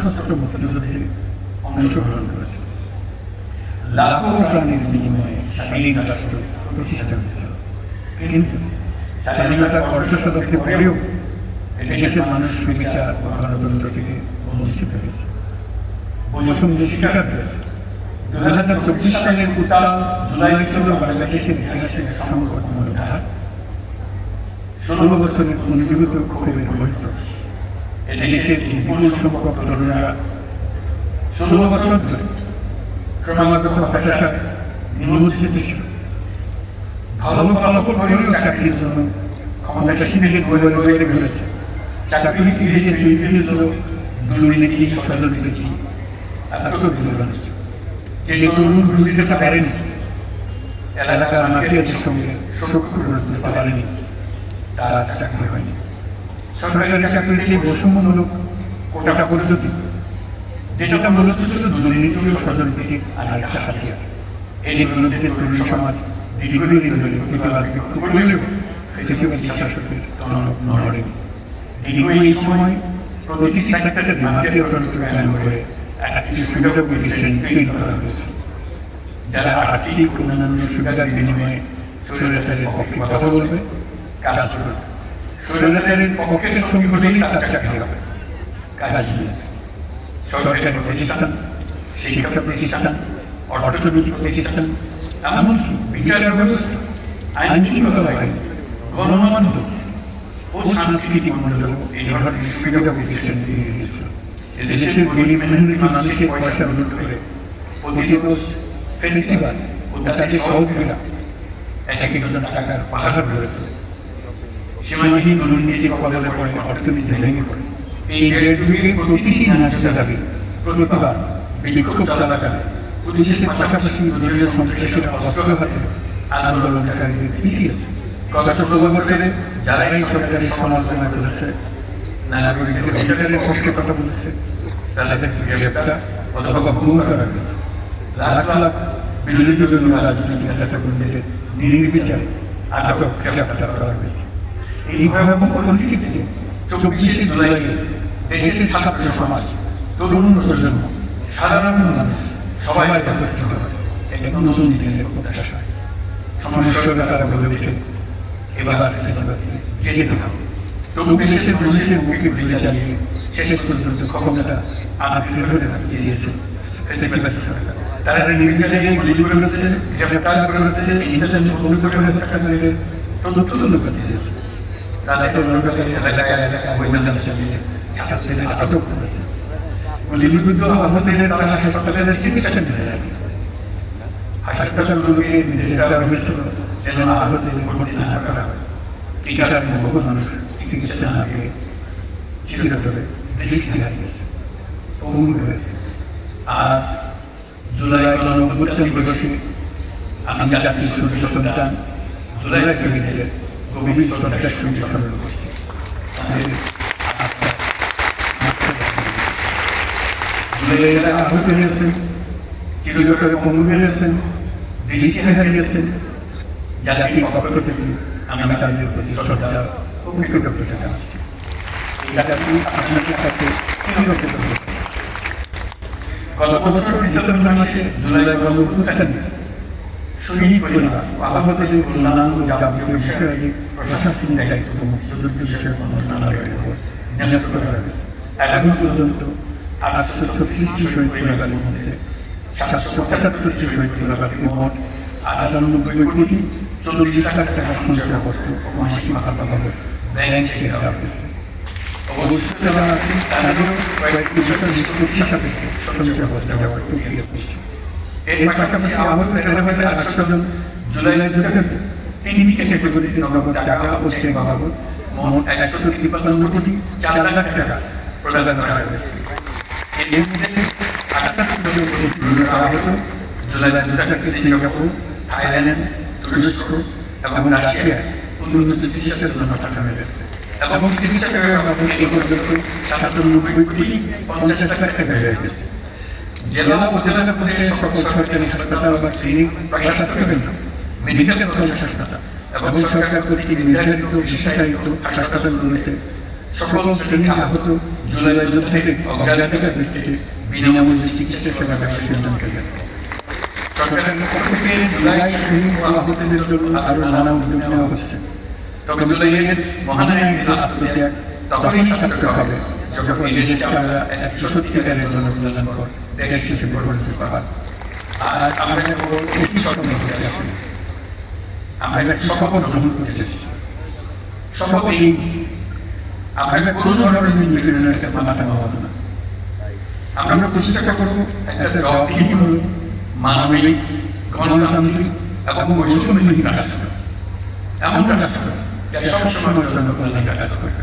সশস্ত্র মুক্তিযুদ্ধে অংশগ্রহণ করেছে লাখো প্রাণীর বিনিময়ে স্বাধীন রাষ্ট্র প্রতিষ্ঠা হয়েছিল কিন্তু স্বাধীনতার অর্ধ শতাব্দী পরেও দেশের মানুষ সুবিচার ও গণতন্ত্র থেকে বঞ্চিত হয়েছে। বৈষম্যের শিকার হয়েছে দু হাজার চব্বিশ সালের উত্তাল জুলাই ছিল বাংলাদেশের ইতিহাসের সংকটময় ধার ষোলো বছরের পুনর্জীবিত ক্ষোভের বহিঃপ্রকাশ দেশের বিপুল সংখ্যক তরুণরা ষোলো বছর ধরে ক্রমাগত হতাশার নিমজ্জিত ছিল। ভালো ফলাফল করেও চাকরির জন্য ক্ষমতাসীনদের বলে বলে ঘুরেছে চাকরি ঘিরে তৈরি হয়েছিল দুর্নীতি সদনীতি আত্মবিবরণ যে তরুণ ঘুরে যেতে পারেনি, এলাকার মাফিয়াদের সঙ্গে গড়ে তুলতে পারেনি, তার চাকরি হয়নি। সরকারি চাকরিতে বৈষম্যমূলক কোটা পদ্ধতি যেটা মূলত ছিল দুর্নীতি ও হাতিয়ার বিরুদ্ধে তরুণ সমাজ দীর্ঘদিন ধরে প্রতিবাদ করলেও শাসকের দীর্ঘ এই সময় প্রতিটি সেক্টরে মাফিয়া তন্ত্র করে একটি সুবিধাভোগী শ্রেণি তৈরি করা হয়েছে। যারা আর্থিক অন্যান্য সুবিধার বিনিময়ে স্বৈরাচারের পক্ষে কথা বলবে, কাজ করবে। স্বৈরাচারের পক্ষের সঙ্গে হলেই তার চাকরি হবে। কাজ সরকারি প্রতিষ্ঠান শিক্ষা প্রতিষ্ঠান অর্থনৈতিক প্রতিষ্ঠান এমনকি বিচার ব্যবস্থা আইন শৃঙ্খলা বাহিনী গণমাধ্যম ও সাংস্কৃতিক মন্ডল এই ধরনের সুবিধা প্রতিষ্ঠান দিয়ে দিয়েছিল দেশের গরিব মানুষের পয়সা লুট করে প্রতিদিন ফেস্টিভ্যাল ও তাদের সহযোগীরা এক একজন টাকার পাহাড় গড়ে তোলে। সীমাহীন দুর্নীতির কবলে পড়ে অর্থনীতি ভেঙে পড়ে। এই যুগে প্রতিটি ন্যায্য দাবি প্রতিবাদ বিক্ষোভ চলাকালে পুলিশের পাশাপাশি দলীয় সন্ত্রাসীরা অস্ত্র হাতে আন্দোলনকারীদের পিটিয়েছে। গত ষোলো বছরে যারাই সরকারের সমালোচনা করেছে নাগরিকদের অধিকারের পক্ষে কথা বলেছে তাদেরকে গ্রেপ্তার অথবা ভুল করা হয়েছে। লাখ লাখ বিরোধী দলীয় রাজনৈতিক নেতা কর্মীদের নির্বিচারে আটক গ্রেপ্তার করা হয়েছে। এই ভয়াবহ পরিস্থিতিতে চব্বিশে জুলাই দেশের ছাত্র সমাজ, তরুণ প্রজন্ম, সাধারণ মানুষ, সবাই একত্রিত এক নতুন দিনের প্রত্যাশা তারা বলে ওঠে এবার যেতে হবে তবু দেশের মানুষের মুখে বেঁচে চালিয়ে শেষ পর্যন্ত ক্ষমতাটা আঁকড়ে ধরে রাখতে সরকার। তারা নির্বিচারে গুলি করে হত্যাকারীদের তথ্য লুকাতে চেয়েছে রাতে অন্ধকারে এলাকায় এলাকায় অভিযান চালিয়ে ছাত্রীদের আটক করেছে লিপিবদ্ধ আহতদের তারা হাসপাতালের চিকিৎসা নিতে যায় হাসপাতালগুলোকে নির্দেশ দেওয়া হয়েছিল যেন আহতদের ভর্তি না করা হয় টিকার বহু মানুষ চিকিৎসা না পেয়ে চিরতরে দৃষ্টি হারিয়েছে পঙ্গু হয়েছে আজ জুলাই আমি জাতির সন্তান, জুলাই গভীর শ্রদ্ধার সঙ্গে স্মরণ করছি আহত হয়েছেন চিরতরে পঙ্গু হয়েছেন দৃষ্টি হারিয়েছেন জাতির পক্ষ থেকে আমি তাদের প্রতি শ্রদ্ধা ও কৃতজ্ঞতা জানাচ্ছি কাছে চিরকৃতজ্ঞ গত বছর ডিসেম্বর মাসে জুলাই গণ শহীদ পরিবার, আহতদের অন্যান্য যাবতীয় বিষয়াদি প্রশাসনিক পর্যন্ত আটশো ছত্রিশটি শহীদ পরিবারের মধ্যে সাতশো পঁচাত্তরটি শহীদ পরিবারকে মোট আটানব্বই চল্লিশ লাখ টাকা সঞ্চয়পত্র মাসিক ভাতা বাবদ ব্যাংক ছেড়ে দেওয়া হয়েছে। অবশ্যই যারা নিষ্পত্তি সাপেক্ষে সঞ্চয়পত্র দেওয়ার প্রক্রিয়া এর পাশাপাশি আহত তেরো হাজার আটশো জন জুলাই যুদ্ধে তিনটি ক্যাটাগরিতে নগদ টাকা ও চেক বাবদ মোট একশো তিপ্পান্ন চার লাখ টাকা প্রদান করা হয়েছে। এবং চিকিৎসা বাবদ এই সাতানব্বই কোটি পঞ্চাশ লাখ টাকা ব্যয় হয়েছে। জেলা উপজেলা পর্যায়ে সকল সরকারি হাসপাতাল বা ক্লিনিক বা স্বাস্থ্যকেন্দ্র মেডিকেল কলেজ হাসপাতাল এবং সরকার কর্তৃক নির্ধারিত বিশেষায়িত হাসপাতালগুলিতে সকল শ্রেণির আহত জুলাই যুদ্ধের অগ্রাধিকার ভিত্তিতে বিনামূল্যে চিকিৎসা সেবা দেওয়ার সিদ্ধান্ত নিয়েছে। সরকারের পক্ষ থেকে জুলাই শহীদ আহতদের জন্য আরও নানা উদ্যোগ নেওয়া হচ্ছে। তবে জুলাইয়ের মহানায়কদের আত্মত্যাগ তখনই সার্থক হবে। যখন এই দেশকে আমরা সত্যিকারের জন্য কল্যাণকর দেশ হিসেবে গড়ে তুলতে পারব আর আমরা কেবল একটি স্বপ্ন করতে আসি আমরা একটি শপথ গ্রহণ করতে এসেছি। এই আমরা কোনো ধরনের নিপীড়নের কাছে মাথা নোয়াবো না। আমরা প্রচেষ্টা করব একটা জবাবদিহিমূলক মানবিক গণতান্ত্রিক এবং বৈষম্যহীন রাষ্ট্র। এমন রাষ্ট্র যা সবসময় জনকল্যাণে কাজ করবে